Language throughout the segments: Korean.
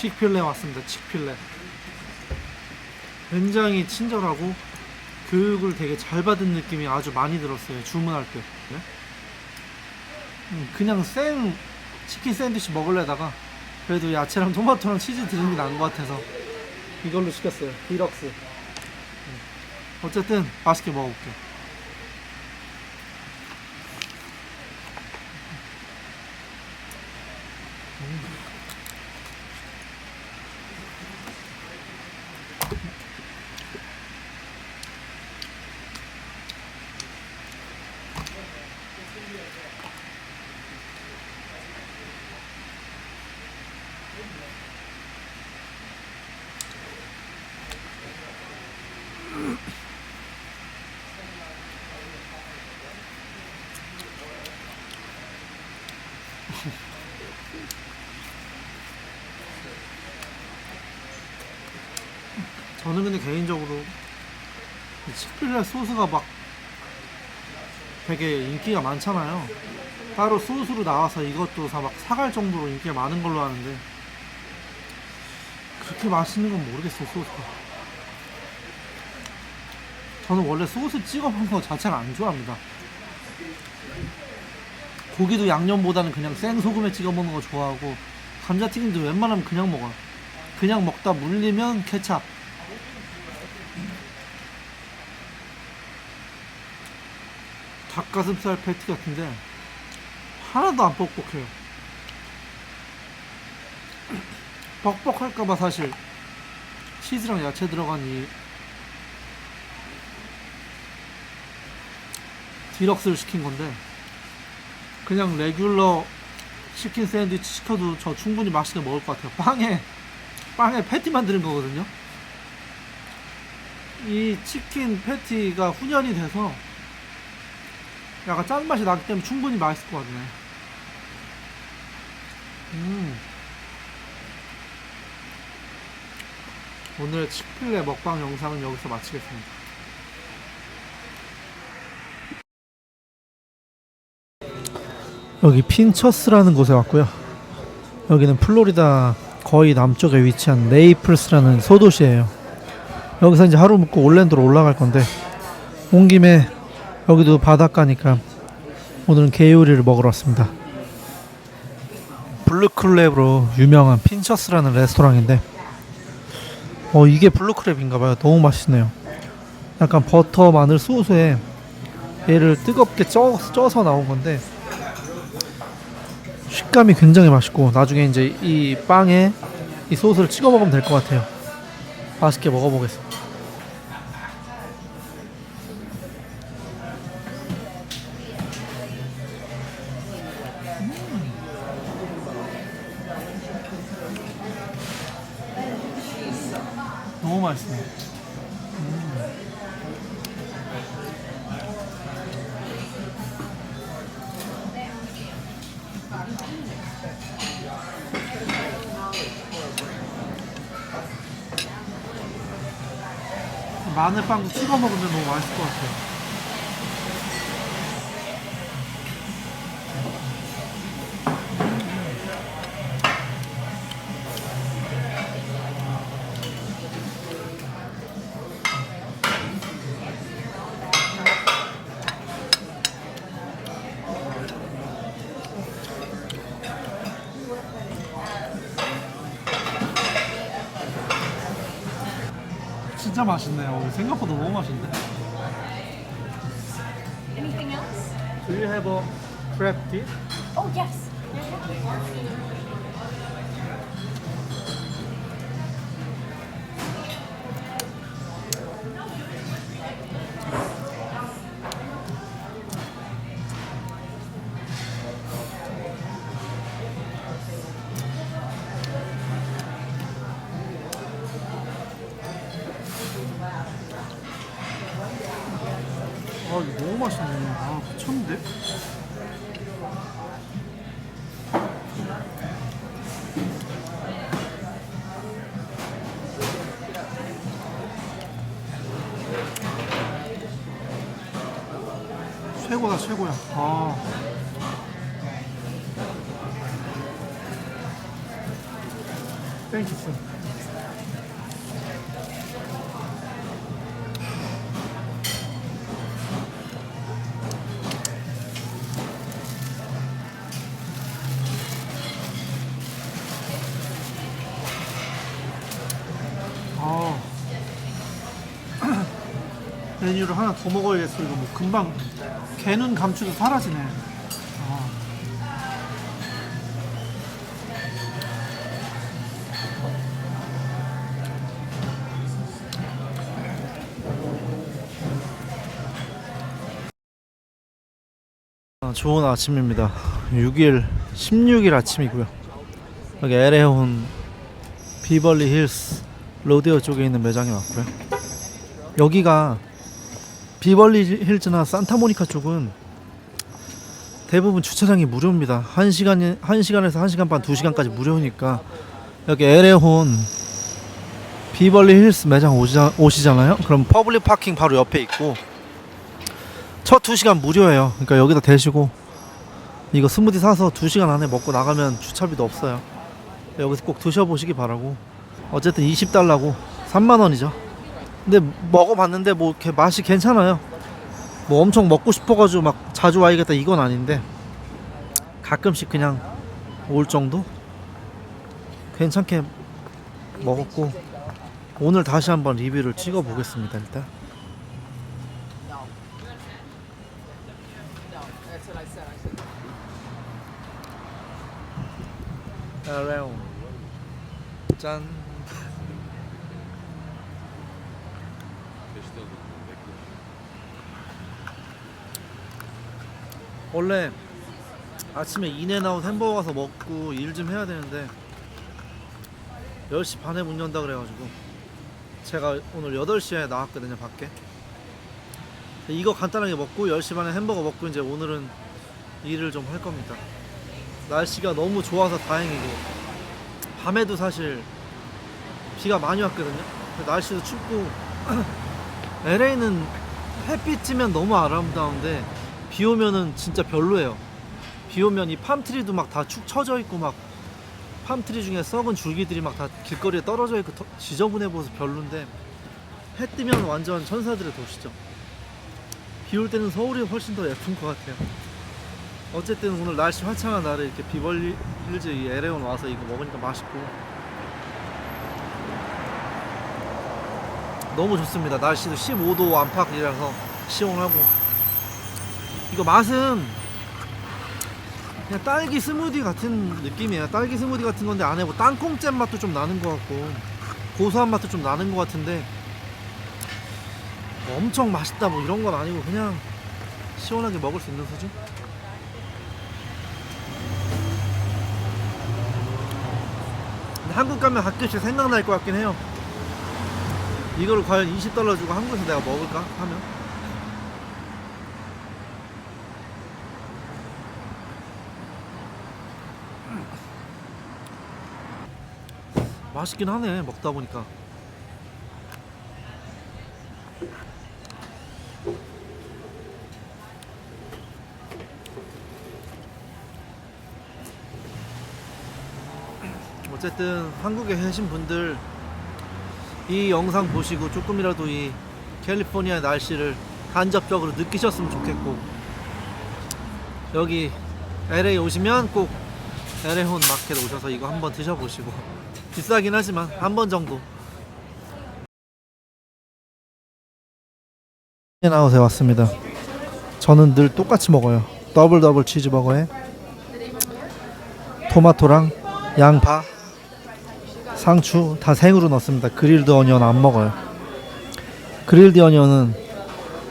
칙필레 왔습니다. 칙필레. 굉장히 친절하고 교육을 되게 잘 받은 느낌이 아주 많이 들었어요. 주문할 때. 네? 음, 그냥 생 치킨 샌드위치 먹을래다가 그래도 야채랑 토마토랑 치즈 드는 게 나은 것 같아서 이걸로 시켰어요. 디럭스. 음. 어쨌든 맛있게 먹어볼게요. 저는 근데 개인적으로 이 치필레 소스가 막 되게 인기가 많잖아요. 따로 소스로 나와서 이것도 사, 막 사갈 정도로 인기가 많은 걸로 아는데 그렇게 맛있는 건 모르겠어요 소스가. 저는 원래 소스 찍어 먹는 거 자체를 안 좋아합니다. 고기도 양념보다는 그냥 생소금에 찍어 먹는 거 좋아하고 감자튀김도 웬만하면 그냥 먹어요. 그냥 먹다 물리면 케찹. 닭가슴살 패티 같은데 하나도 안 뻑뻑해요. 뻑뻑할까봐 사실 치즈랑 야채 들어간 이 디럭스를 시킨 건데 그냥 레귤러 치킨 샌드위치 시켜도 저 충분히 맛있게 먹을 것 같아요. 빵에 빵에 패티만 들은 거거든요. 이 치킨 패티가 훈연이 돼서 약간 짠맛이 나기 때문에 충분히 맛있을 것 같네. 음. 오늘의 치필레 먹방 영상은 여기서 마치겠습니다. 여기 핀처스라는 곳에 왔고요. 여기는 플로리다 거의 남쪽에 위치한 네이플스라는 소도시예요. 여기서 이제 하루 묵고 올랜도로 올라갈 건데 온 김에 여기도 바닷가니까 오늘은 게 요리를 먹으러 왔습니다. 블루크랩으로 유명한 핀처스라는 레스토랑인데 어 이게 블루크랩인가봐요. 너무 맛있네요. 약간 버터 마늘 소스에 얘를 뜨겁게 쪄, 쪄서 나온 건데 식감이 굉장히 맛있고 나중에 이제 이 빵에 이 소스를 찍어 먹으면 될 것 같아요. 맛있게 먹어보겠습니다. 진짜 맛있네요. 생각보다 너무 맛있네. Anything else? Do you have a crab tea? Oh, yes. 아 이거 너무 맛있네. 아 미쳤는데? 최고다 최고야. 아. 땡큐 메뉴를 하나 더 먹어야겠어 이거 뭐 금방 개눈 감추도 사라지네 아. 아, 좋은 아침입니다 6일 16일 아침이고요 여기 LA온 비벌리 힐스 로데오 쪽에 있는 매장에 왔고요. 여기가 비벌리 힐즈나 산타모니카 쪽은 대부분 주차장이 무료입니다. 1시간 1시간에서 1시간 반, 2시간까지 무료니까 여기 LA혼 비벌리 힐스 매장 오시자, 오시잖아요. 그럼 퍼블릭 파킹 바로 옆에 있고 첫 2시간 무료예요. 그러니까 여기다 대시고 이거 스무디 사서 2시간 안에 먹고 나가면 주차비도 없어요. 여기서 꼭 드셔보시기 바라고 어쨌든 20달러고 3만 원이죠. 근데 먹어봤는데 뭐 이렇게 맛이 괜찮아요. 뭐 엄청 먹고 싶어가지고 막 자주 와야겠다 이건 아닌데 가끔씩 그냥 올 정도 괜찮게 먹었고 오늘 다시 한번 리뷰를 찍어 보겠습니다 일단. 짠 원래 아침에 인앤아웃 햄버거 가서 먹고 일 좀 해야 되는데 10시 반에 문 연다 그래가지고 제가 오늘 8시에 나왔거든요 밖에 이거 간단하게 먹고 10시 반에 햄버거 먹고 이제 오늘은 일을 좀 할 겁니다 날씨가 너무 좋아서 다행이고 밤에도 사실 비가 많이 왔거든요. 날씨도 춥고 LA는 햇빛 찌면 너무 아름다운데 비 오면은 진짜 별로예요. 비 오면 이 팜트리도 막 다 축 처져 있고 막 팜트리 중에 썩은 줄기들이 막 다 길거리에 떨어져 있고 더- 지저분해 보여서 별론데 해 뜨면 완전 천사들의 도시죠. 비 올 때는 서울이 훨씬 더 예쁜 것 같아요. 어쨌든 오늘 날씨 화창한 날에 이렇게 비벌리 힐즈 이 LA온 와서 이거 먹으니까 맛있고 너무 좋습니다. 날씨도 15도 안팎이라서 시원하고 이거 맛은 그냥 딸기 스무디 같은 느낌이에요. 딸기 스무디 같은 건데 안에 뭐 땅콩잼 맛도 좀 나는 것 같고 고소한 맛도 좀 나는 것 같은데 뭐 엄청 맛있다 뭐 이런 건 아니고 그냥 시원하게 먹을 수 있는? 근데 한국 가면 가끔씩 생각날 것 같긴 해요. 이거를 과연 20달러 주고 한국에서 내가 먹을까? 하면? 맛있긴 하네 먹다 보니까. 어쨌든 한국에 계신 분들 이 영상 보시고 조금이라도 이 캘리포니아 날씨를 간접적으로 느끼셨으면 좋겠고 여기 LA 오시면 꼭 LA 혼 마켓 오셔서 이거 한번 드셔보시고 비싸긴 하지만 한 번 정도. 나웃에 왔습니다. 저는 늘 똑같이 먹어요. 더블 더블 치즈버거에 토마토랑 양파 상추 다 생으로 넣습니다. 그릴드 어니언 안 먹어요. 그릴드 어니언은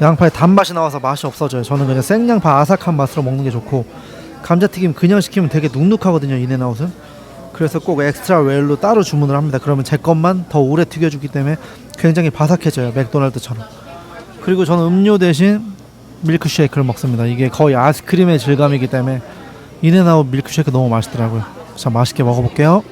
양파에 단맛이 나와서 맛이 없어져요. 저는 그냥 생양파 아삭한 맛으로 먹는 게 좋고 감자튀김 그냥 시키면 되게 눅눅하거든요. 인앤아웃은. 그래서 꼭 엑스트라 웰로 따로 주문을 합니다. 그러면 제 것만 더 오래 튀겨주기 때문에 굉장히 바삭해져요. 맥도날드처럼. 그리고 저는 음료 대신 밀크쉐이크를 먹습니다. 이게 거의 아이스크림의 질감이기 때문에 인앤아웃 밀크쉐이크 너무 맛있더라고요. 자 맛있게 먹어볼게요.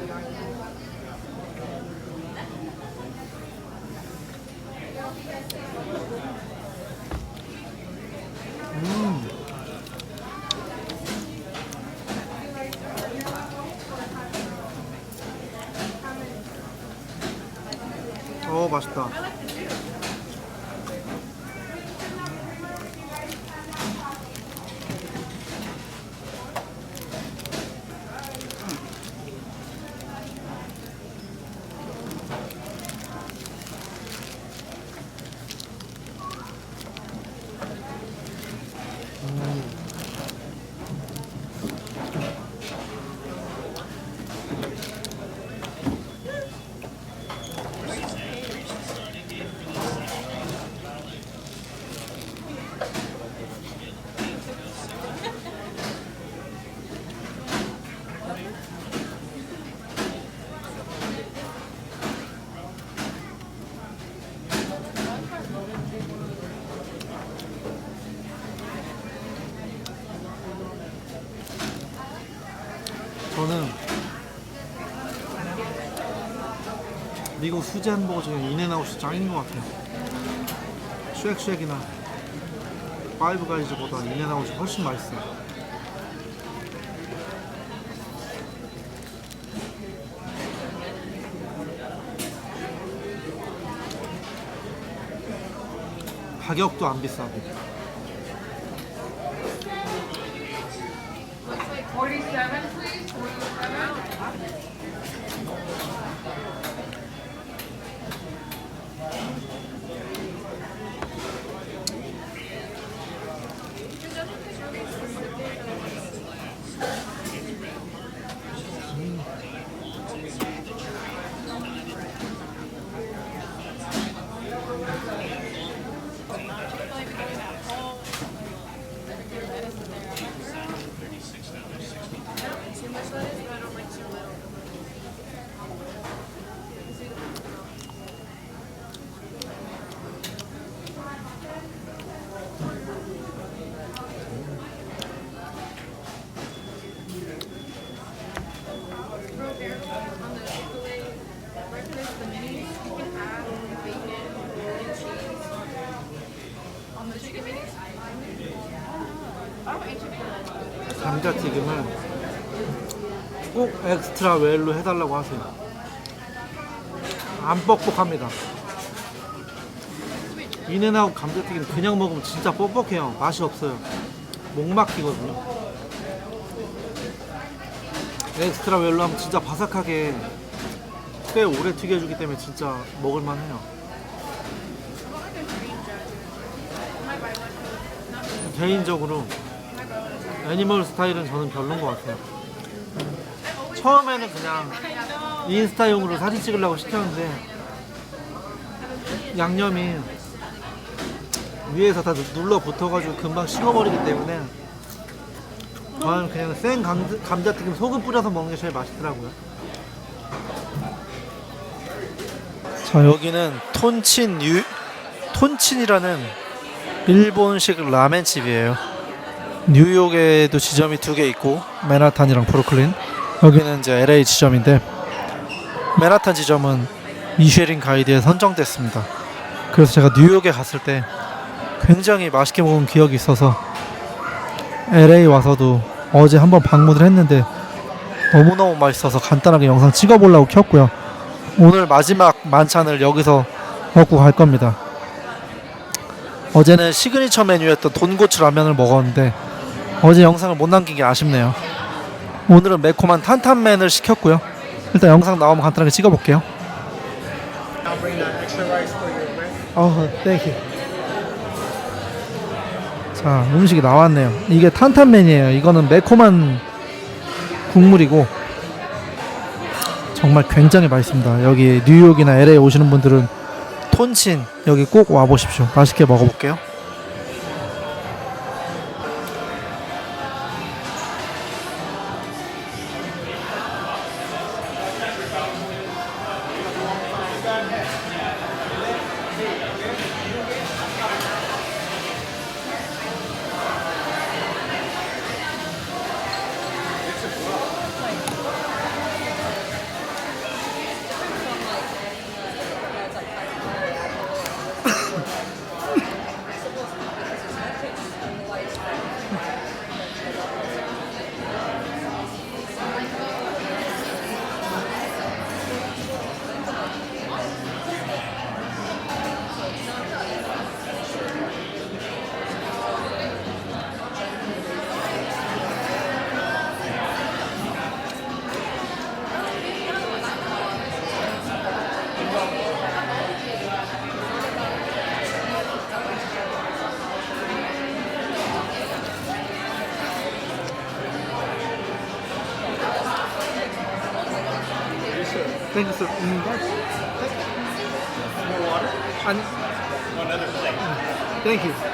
어 미국 수제 햄버거 중에 인앤아웃이 짱인 것 같아요. 쉑쉑이나 파이브 가이즈보다 인앤아웃이 훨씬 맛있어요. 가격도 안 비싸고. 감자튀김을 꼭 엑스트라 웰로 해달라고 하세요. 안 뻑뻑합니다. 인앤아웃 감자튀김 그냥 먹으면 진짜 뻑뻑해요. 맛이 없어요. 목 막히거든요. 엑스트라 웰로 하면 진짜 바삭하게 꽤 오래 튀겨주기 때문에 진짜 먹을만 해요. 개인적으로 애니멀 스타일은 저는 별론 것 같아요. 처음에는 그냥 인스타용으로 사진 찍으려고 시켰는데 양념이 위에서 다 눌러 붙어가지고 금방 식어버리기 때문에 저는 그냥 생 감자, 감자튀김 소금 뿌려서 먹는 게 제일 맛있더라고요. 자 여기는 톤친 유 톤친이라는 일본식 라멘 집이에요. 뉴욕에도 지점이 두 개 있고 맨하탄이랑 브루클린 여기는 이제 LA 지점인데 맨하탄 지점은 미쉐린 가이드에 선정됐습니다. 그래서 제가 뉴욕에 갔을 때 굉장히 맛있게 먹은 기억이 있어서 LA 와서도 어제 한번 방문을 했는데 너무너무 맛있어서 간단하게 영상 찍어보려고 켰고요. 오늘 마지막 만찬을 여기서 먹고 갈 겁니다. 어제는 시그니처 메뉴였던 돈고추 라면을 먹었는데 어제 영상을 못 남긴 게 아쉽네요. 오늘은 매콤한 탄탄면을 시켰고요. 일단 영상 나오면 간단하게 찍어볼게요. 어, 땡큐. 자, 음식이 나왔네요. 이게 탄탄면이에요. 이거는 매콤한 국물이고 정말 굉장히 맛있습니다. 여기 뉴욕이나 LA 오시는 분들은 톤친 여기 꼭 와보십시오. 맛있게 먹어볼게요. Water? 아니. Thank you.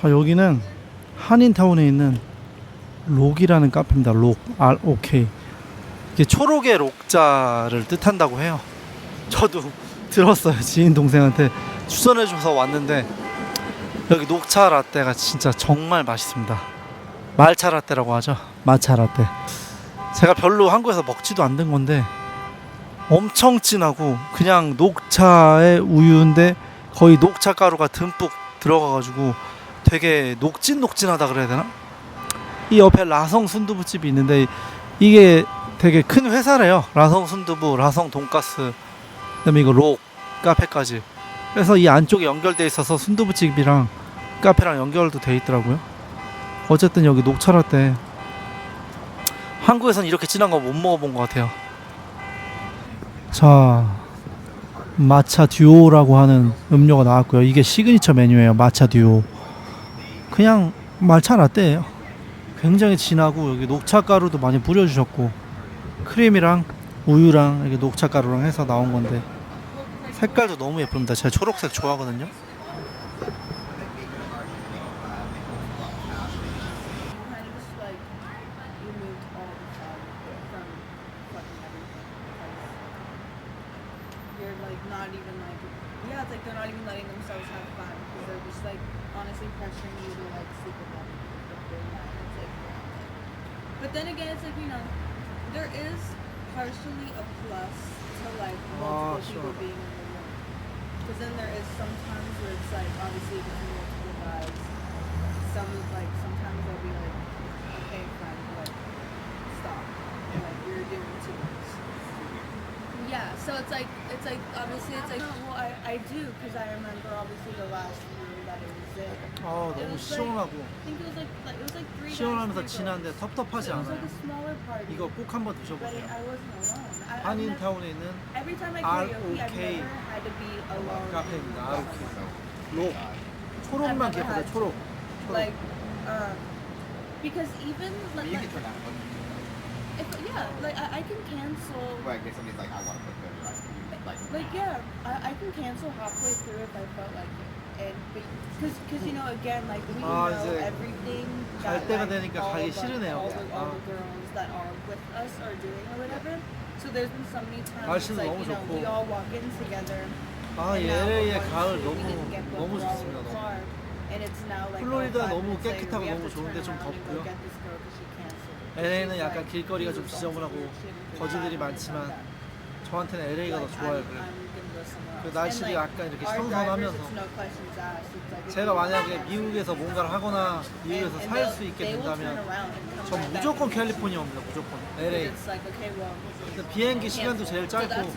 자 여기는 한인타운에 있는 록이라는 카페입니다. 록 R O K 이게 초록의 록자를 뜻한다고 해요. 저도 들었어요. 지인 동생한테 추천해 줘서 왔는데 여기 녹차 라떼가 진짜 정말 맛있습니다. 말차 라떼라고 하죠. 마차 라떼. 제가 별로 한국에서 먹지도 않는 건데 엄청 진하고 그냥 녹차의 우유인데 거의 녹차 가루가 듬뿍 들어가가지고 되게 녹진녹진하다 그래야 되나? 이 옆에 라성 순두부집이 있는데 이게 되게 큰 회사래요. 라성 순두부, 라성 돈가스, 그다음에 이거 록 카페까지. 그래서 이 안쪽에 연결돼 있어서 순두부집이랑 카페랑 연결도 돼 있더라고요. 어쨌든 여기 녹차라떼 한국에선 이렇게 진한 거 못 먹어본 것 같아요. 자, 마차 듀오라고 하는 음료가 나왔고요. 이게 시그니처 메뉴예요. 마차 듀오. 그냥 말차 라떼예요. 굉장히 진하고 여기 녹차 가루도 많이 뿌려주셨고 크림이랑 우유랑 이렇게 녹차 가루랑 해서 나온 건데 색깔도 너무 예쁩니다. 제가 초록색 좋아하거든요. Is partially a plus to like multiple Ah, people sure. being in the room because then there is sometimes where it's like obviously between multiple guys some like sometimes they'll be like, okay, friend, like stop, like you're doing too much. Yeah, so it's like it's like obviously it's like well I I do because I remember obviously the last 아 너무 시원하고 시원하면서 진한데 like 않아요. 이거 꼭 한번 드셔보세요. 한인타운에 있는 ROK. 카페입니다. someone. 록. 초록만 기억하세요. 초록. 초록. um because even like, You can turn that one. if, yeah like I, I can cancel Well, I guess somebody's like, I want to put the rice cream. Like, like yeah I, I can cancel halfway through if I felt like it and because because you know again like we 아, know 이제 everything 갈 that 때가 like, 되니까 all 가기 of us- 싫으네요. all the, all 아. the girls that are with us are doing or whatever so there's been so many times it's 날씨도 like 너무 you know 좋고. we all walk in together 아, and 이 now LA의 once 가을 we 너무 didn't get 너무 we're all 좋습니다. 너무. car, and it's now like 플로리다 oh, five 너무 minutes later, 깨끗하고 we have 너무 to 좋은데 turn 좀 around and go 덥고요. get this girl 'cause she canceled. LA는 She's 약간 like, 길거리가 좀 she was 지저분하고 also weird. She didn't 거지들이 do that, 많지만. 저한테는 LA가 더 Like, 좋아요. I'm- 그래. I'm 그. 날씨도 like, 약간 이렇게 선선하면서 제가 만약에 미국에서 뭔가를 하거나 미국에서 살 수 있게 된다면 전 무조건. 캘리포니아 옵니다. 무조건 LA. 비행기 시간도. 제일 짧고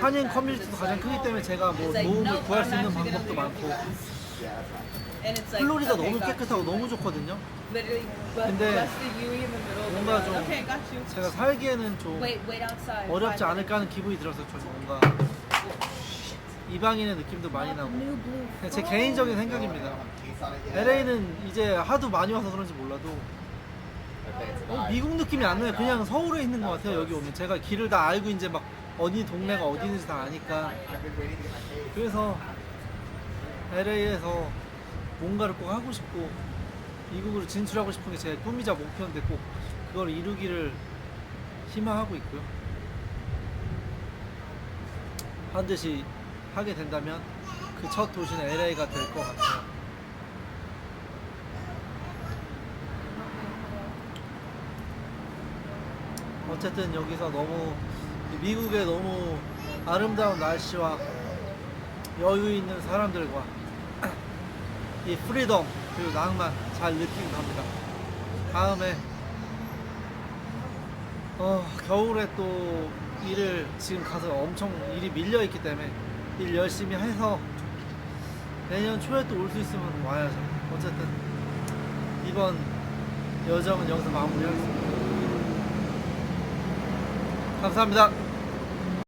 한인 커뮤니티도 가장 크기 때문에 제가 뭐 도움을 구할 수 있는 방법도 많고 플로리다 너무 깨끗하고. 너무 좋거든요. 근데 뭔가. 좀. 제가 살기에는 좀. 어렵지 않을까 하는 기분이 들어서 좀 뭔가 이방인의 느낌도 많이 minutes. 나고. 그냥 제 개인적인 생각입니다. LA는 이제 하도 많이 와서 그런지 몰라도 어. 미국 느낌이 안 나요. 그냥 서울에 있는 것 같아요. 여기 오면 제가 길을 다 알고 이제 막 어디 동네가 어디 있는지 다 아니까. 그래서 LA에서 뭔가를 꼭 하고 싶고 미국으로 진출하고 싶은 게 제 꿈이자 목표인데 꼭 그걸 이루기를 희망하고 있고요. 반드시 하게 된다면 그 첫 도시는 LA가 될 것 같아요. 어쨌든 여기서 너무 미국의 너무 아름다운 날씨와 여유 있는 사람들과 이 프리덤 그리고 낭만 잘 느끼고 갑니다. 다음에 어, 겨울에 또 일을 지금 가서 엄청 일이 밀려 있기 때문에 일 열심히 해서 내년 초에 또 올 수 있으면 와야죠. 어쨌든 이번 여정은 여기서 마무리하겠습니다. 감사합니다.